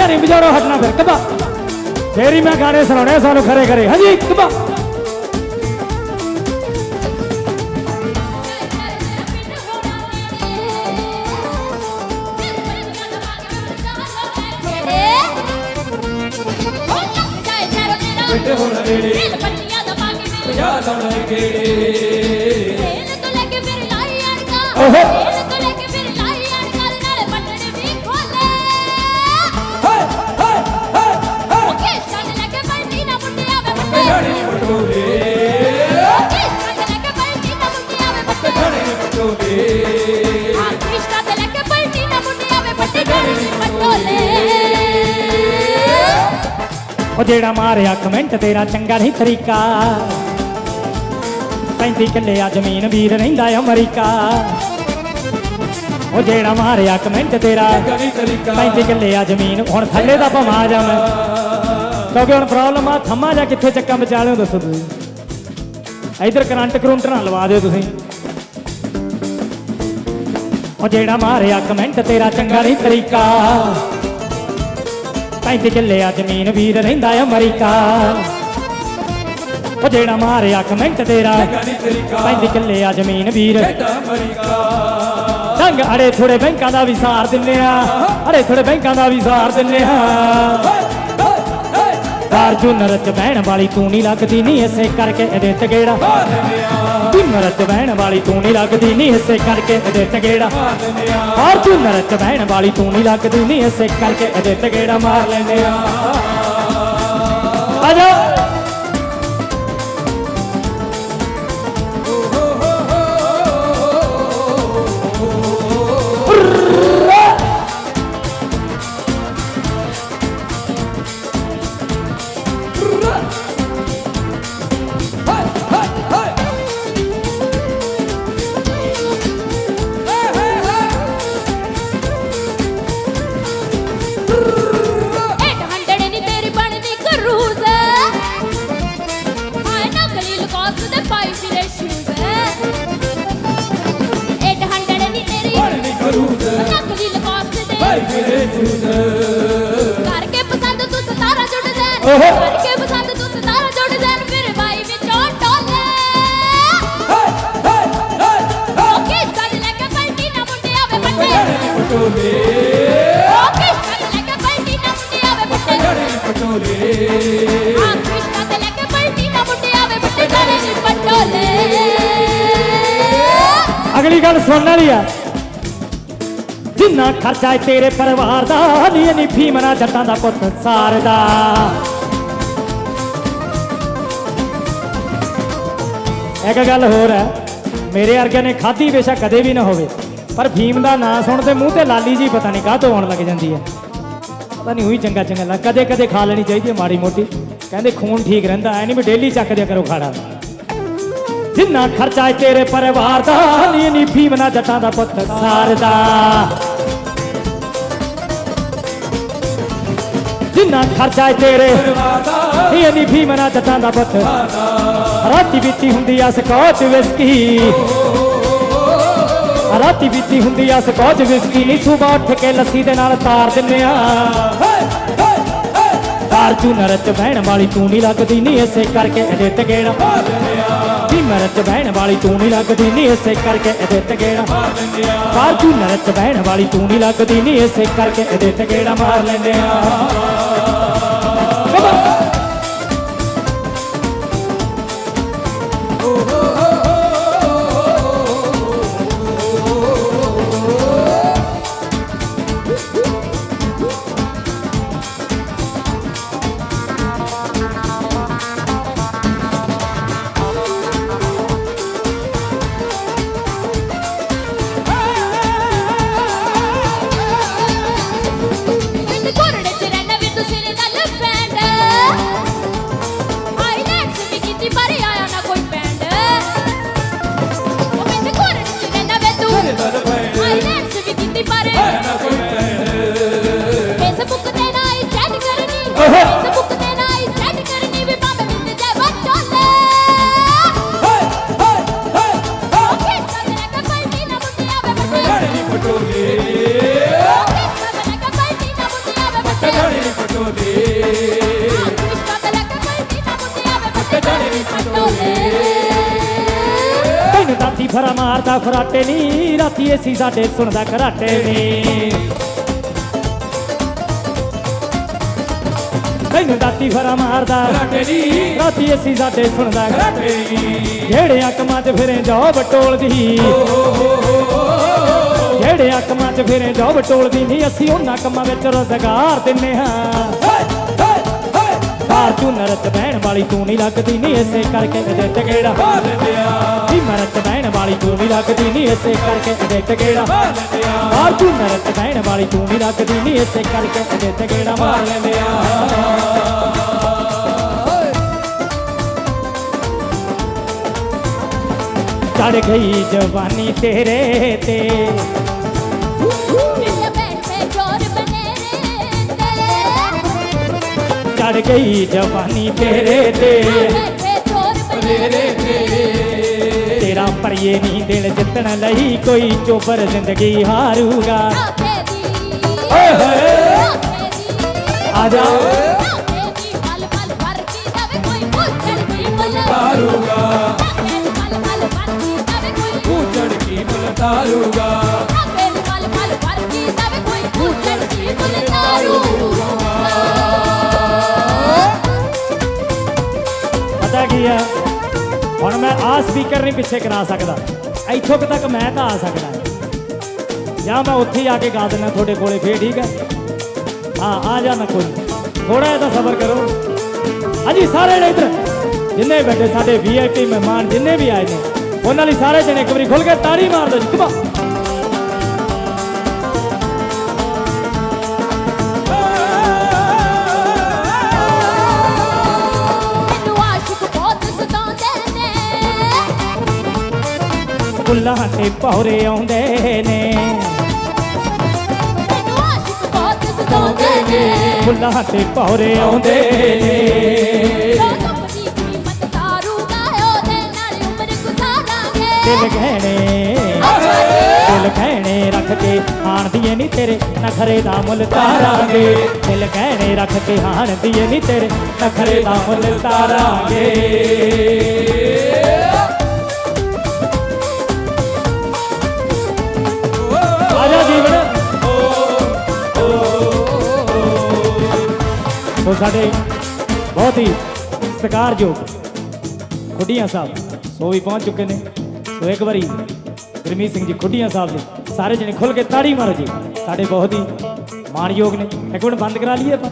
ਤਾੜੀਆਂ ਨਹੀਂ ਵਜਾਉਣੋਂ ਹਟਣਾ ਫਿਰ ਕਬਾ। ਫੇਰੀ ਮੈਂ ਗਾਣੇ ਸੁਣਾਉਣੇ ਸਾਨੂੰ ਖਰੇ ਖਰੇ ਹਾਂਜੀ ਕਬਾ। ਪਿੰਡ ਹੁਣ ਨੇੜੇ ਦਿਲ ਪੱਟੀਆਂ ਦਾ ਪਾ ਕੇ ਆਉਣਾ ਗੇੜੇ ਤੇਲ ਤੋਂ ਲੈ ਕੇ ਫਿਰ ਲਾਈ ਅੜਕਾ ਓਹੋ। ਉਹ ਜਿਹੜਾ ਮਾਰਿਆ ਕਮੈਂਟ ਤੇਰਾ ਚੰਗਾ ਨਹੀਂ ਤਰੀਕਾ। 35 ਕਿੱਲੇ ਆ ਜ਼ਮੀਨ ਵੀਰ ਰਹਿੰਦਾ ਅਮਰੀਕਾ। ਉਹ ਜਿਹੜਾ ਮਾਰਿਆ ਕਮੈਂਟ ਤੇਰਾ 35 ਕਿੱਲੇ ਆ ਜ਼ਮੀਨ ਹੁਣ ਥੱਲੇ ਦਾ ਭਮਾ ਜਾ ਮੈਂ ਕਿਉਂਕਿ ਹੁਣ ਪ੍ਰੋਬਲਮ ਆ ਥੰਮਾ ਜਾ ਕਿੱਥੇ ਚੱਕਾ ਬਚਾ ਲਿਓ ਦੱਸੋ ਤੁਸੀਂ। ਇਧਰ ਕਰੰਟ ਕਰੰਟ ਨਾ ਲਵਾ ਦਿਓ ਤੁਸੀਂ। ਉਹ ਜਿਹੜਾ ਮਾਰਿਆ ਕਮੈਂਟ ਤੇਰਾ ਚੰਗਾ ਨਹੀਂ ਤਰੀਕਾ। 35 ਕਿੱਲੇ ਜ਼ਮੀਨ ਵੀਰ ਰਹਿੰਦਾ ਅਮਰੀਕਾ। ਉਹ ਜਿਹੜਾ ਮਾਰਿਆ ਕਮੈਂਟ ਤੇਰਾ ਗਾਣੀ ਤਰੀਕਾ 35 ਕਿੱਲੇ ਆ ਜ਼ਮੀਨ ਵੀਰ। ਕਹਿੰਦਾ ਢੰਗ ਅੜੇ ਥੋੜੇ ਬੈਂਕਾਂ ਦਾ ਵੀ ਸਾਰ ਦਿੰਨੇ ਆ, ਅੜੇ ਥੋੜੇ ਬੈਂਕਾਂ ਦਾ ਵੀ ਸਾਰ ਦਿੰਨੇ ਆ। ਹਾਏ ਫਾਰਚੂਨਰ ਬਹਿਣ ਵਾਲੀ ਤੂੰ ਨਹੀਂ ਲੱਗਦੀ ਨਹੀਂ ਇਸੇ ਕਰਕੇ ਇਹਦੇ ਤਗੇੜਾ। ਮਾਰ ਦਿੰਦੇ ਬਹਿਣ ਵਾਲੀ ਤੂੰ ਨਹੀਂ ਲੱਗਦੀ ਨਹੀਂ ਇਸੇ ਕਰਕੇ ਇਹਦੇ ਤਗੇੜਾ। ਮਾਰ ਦਿੰਦੇ ਬਹਿਣ ਵਾਲੀ ਤੂੰ ਨਹੀਂ ਲੱਗਦੀ ਨਹੀਂ ਇਸੇ ਕਰਕੇ ਇਹਦੇ ਤਗੇੜਾ ਮਾਰ ਲੈਂਦੇ ਆ। ਆ ਓਹੋ। ਕਰਕੇ ਪਸੰਦ ਤੂੰ ਸਤਾਰਾ ਜੁੜ ਜਾ ਫਿਰ ਬਾਈ ਵਿੱਚੋਂ ਟੋਲੇ ਹਾਏ ਹਾਏ ਹਾਏ ਹਾਏ ਓਕੇ ਚੱਲ ਲੈ ਕੇ ਬੈਠੀ ਨਾ ਮੁੰਡਿਆ ਵੇ ਬੱਟੇ ਗਾਣੇ ਪਟੋਲੇ ਓਕੇ ਚੱਲ ਲੈ ਕੇ ਬੈਠੀ ਨਾ ਮੁੰਡਿਆ ਵੇ ਬੱਟੇ ਗਾਣੇ ਪਟੋਲੇ ਆ ਕ੍ਰਿਸ਼ਨਾ ਤੇ ਲੈ ਕੇ ਬੈਠੀ ਨਾ ਮੁੰਡਿਆ ਵੇ ਬੱਟੇ ਗਾਣੇ ਨੀ ਪਟੋਲੇ ਅਗਲੀ ਗੱਲ ਸੁਣਨ ਵਾਲੀ ਆ ਜਿੰਨਾ ਖਰਚਾ ਏ ਤੇਰੇ ਪਰਿਵਾਰ ਦਾ ਨੀ ਨੀ ਭੀਮਨਾ ਜੱਟਾਂ ਦਾ ਪੁੱਤ ਸਾਰਦਾ ਇੱਕ ਗੱਲ ਹੋਰ ਹੈ, ਮੇਰੇ ਵਰਗੇ ਨੇ ਖਾਧੀ ਬੇਸ਼ੱਕ ਕਦੇ ਵੀ ਨਾ ਹੋਵੇ, ਪਰ ਭੀਮ ਦਾ ਨਾਂ ਸੁਣ ਤੇ ਮੂੰਹ ਤੇ ਲਾਲੀ ਜੀ ਪਤਾ ਨਹੀਂ ਕਾਹਤੋਂ ਆਉਣ ਲੱਗ ਜਾਂਦੀ ਹੈ। ਪਤਾ ਨਹੀਂ ਉਹੀ ਚੰਗਾ ਚੰਗਾ ਲੱਗ ਕਦੇ ਕਦੇ ਖਾ ਲੈਣੀ ਚਾਹੀਦੀ ਹੈ ਮਾੜੀ ਮੋਟੀ। ਕਹਿੰਦੇ ਖੂਨ ਠੀਕ ਰਹਿੰਦਾ, ਐ ਨਹੀਂ ਵੀ ਡੇਲੀ ਚੱਕ ਦਿਆ ਕਰੋ ਖਾਣਾ। ਜਿੰਨਾ ਖਰਚਾ ਏ ਤੇਰੇ ਪਰਿਵਾਰ ਦਾ, ਨੀ ਨੀ ਭੀਮਨਾ ਜੱਟਾਂ ਦਾ ਪੁੱਤ ਸਾਰਦਾ। ਜਿੰਨਾ ਖਰਚਾ ਏ ਤੇਰੇ ਵਾਦਾ ਨੀ ਨੀ ਭੀਮਨਾ ਜੱਟਾਂ ਦਾ ਪੁੱਤ ਰਾਤੀ ਬੀਤੀ ਹੁੰਦੀ ਆ ਸਕੌਚ ਵਿਸਕੀ। ਰਾਤੀ ਬੀਤੀ ਹੁੰਦੀ ਆ ਸਕੌਚ ਵਿਸਕੀ। ਨੀ ਸੁਬਾ ਉੱਠ ਕੇ ਲੱਸੀ ਦੇ ਨਾਲ ਤਾਰ ਦਿੰਨੇ ਆ। ਹਾਏ ਹਾਏ ਹਾਏ ਬਹਿਣ ਵਾਲੀ ਤੂੰ ਨਹੀਂ ਲੱਗਦੀ ਨਹੀਂ ਇਸੇ ਕਰਕੇ ਇਹਦੇ ਤਗੇੜਾ ਮਾਰ ਦਿੰਦੇ ਆ। ਭੀਮਰ ਚ ਬਹਿਣ ਵਾਲੀ ਤੂੰ ਨਹੀਂ ਲੱਗਦੀ ਨਹੀਂ ਇਸੇ ਕਰਕੇ ਇਹਦੇ ਗੇੜਾ ਮਾਰ ਦਿੰਦੇ ਆ। ਫਾਰਚੂਨਰ ਚ ਬਹਿਣ ਵਾਲੀ ਤੂੰ ਨਹੀਂ ਲੱਗਦੀ ਨਹੀਂ ਇਸੇ ਕਰਕੇ ਇਹਦੇ ਗੇੜਾ ਮਾਰ ਲੈਂਦੇ ਆ। ਫਰਾ ਮਾਰਦਾ ਫਰਾਟੇ ਨੀ ਰਾਤੀ ਏਸੀ ਸਾਡੇ ਸੁਣਦਾ ਘਰਾਟੇ ਨੀ। ਤੈਨੂੰ ਦਾਤੀ ਫਰਾ ਮਾਰਦਾ ਰਾਟੇ ਨੀ। ਰਾਤੀ ਏਸੀ ਸਾਡੇ ਸੁਣਦਾ ਰਾਟੇ ਨੀ। ਜਿਹੜੇ ਕੰਮਾਂ 'ਚ ਫਿਰੇ ਜਾਓ ਬਟੋਲਦੀ ਜਿਹੜੇ ਕੰਮਾਂ 'ਚ ਫਿਰੇ ਜਾਓ ਬਟੋਲਦੀ ਨਹੀਂ ਅਸੀਂ ਉਹਨਾਂ ਕੰਮਾਂ ਵਿੱਚ ਰੋਜ਼ਗਾਰ ਦਿੰਨੇ ਹਾਂ। ਹੇ ਤੂੰ ਨਰਤ ਬਹਿਣ ਵਾਲੀ, ਤੂੰ ਨਹੀਂ ਲੱਗਦੀ ਨਹੀਂ ਇਸੇ ਕਰਕੇ ਇਹਦੇ ਤਗੇੜਾ ਮਾਰ ਲਿਆ ਨੀ ਮਰਤ ਬਹਿਣ ਵਾਲੀ, ਤੂੰ ਨਹੀਂ ਲੱਗਦੀ ਨਹੀਂ ਇਸੇ ਕਰਕੇ ਇਹਦੇ ਤਗੇੜਾ ਮਾਰ ਲਿਆ ਕਾਰ ਤੂੰ ਨਰਤ ਬਹਿਣ ਵਾਲੀ, ਤੂੰ ਨਹੀਂ ਲੱਗਦੀ ਨਹੀਂ ਇਸੇ ਕਰਕੇ ਇਹਦੇ ਤਗੇੜਾ ਮਾਰ ਮਾਰ ਚੜ ਗਈ ਜਵਾਨੀ ਤੇਰੇ ਤੇ। ਰਹਿੰਦੇ ਚੜ ਗਈ ਜਵਾਨੀ ਤੇਰੇ ਤੇ ਬੈਣ ਤੇ ਜੋਰ ਬਨੇ ਰਹਿੰਦੇ ਤੇਰਾ ਪਰਿਏ ਨਹੀਂ ਦਿਲ ਜਿੱਤਣ ਲਈ ਕੋਈ ਚੋਬਰ ਆ ਸਪੀਕਰ ਨਹੀਂ ਪਿੱਛੇ ਕਰਾ ਸਕਦਾ। ਇੱਥੋਂ ਤੱਕ ਮੈਂ ਤਾਂ ਆ ਸਕਦਾ ਜਾਂ ਮੈਂ ਉੱਥੇ ਹੀ ਆ ਕੇ ਗਾ ਦਿੰਦਾ ਤੁਹਾਡੇ ਕੋਲੇ, ਫੇਰ ਠੀਕ ਹੈ। ਹਾਂ, ਆ ਜਾ ਮੈਂ ਕੋਈ ਥੋੜਾ ਜਿਹਾ ਤਾਂ ਸਬਰ ਕਰੋ। ਹਾਂਜੀ, ਸਾਰੇ ਨੇ ਇੱਧਰ। ਜਿੰਨੇ ਬੈਠੇ, ਸਾਡੇ ਵੀਆਈਪੀ ਮਹਿਮਾਨ ਜਿੰਨੇ ਵੀ ਆਏ ਨੇ, ਉਹਨਾਂ ਲਈ ਸਾਰੇ ਜਣੇ ਇੱਕ ਵਾਰੀ ਖੁੱਲ ਕੇ ਤਾੜੀ ਮਾਰ ਦਿਓ ਜੀ। ਕਮਾ ਫੁੱਲਾਂ ਤੇ ਭੌਰੇ ਆਉਂਦੇ ਨੇ। ਫੁੱਲਾਂ ਤੇ ਭੌਰੇ ਆਉਂਦੇ ਨੇ। ਜੋ ਕੰਪਨੀ ਕੀਮਤ ਤਾਰੂਗਾ ਉਹਦੇ ਨਾਲ ਦਿਲ ਗਹਿਣੇ ਦਿਲ ਗਹਿਣੇ ਰੱਖ ਕੇ ਹਾਣ ਨਹੀਂ ਤੇਰੇ, ਨਖਰੇ ਦਾ ਮੁੱਲ ਤਾਰਾਂਗੇ। ਦਿਲ ਗਹਿਣੇ ਰੱਖ ਕੇ ਹਾਣ ਦੀਏ ਨਹੀਂ ਤੇਰੇ, ਨਖਰੇ ਦਾ ਮੁੱਲ ਤਾਰਾਂਗੇ। ਸਾਡੇ ਬਹੁਤ ਹੀ ਸਤਿਕਾਰਯੋਗ ਖੁੱਡੀਆਂ ਸਾਹਿਬ, ਸੋ ਵੀ ਪਹੁੰਚ ਚੁੱਕੇ ਨੇ। ਸੋ ਇੱਕ ਵਾਰੀ ਗੁਰਮੀਤ ਸਿੰਘ ਜੀ ਖੁੱਡੀਆਂ ਸਾਹਿਬ ਦੇ ਸਾਰੇ ਜਣੇ ਖੁੱਲ ਕੇ ਤਾੜੀ ਮਾਰੋ ਜੀ। ਸਾਡੇ ਬਹੁਤ ਹੀ ਮਾਣਯੋਗ ਨੇ। ਇੱਕ ਮਿੰਟ ਬੰਦ ਕਰਾ ਲਈਏ ਆਪਾਂ।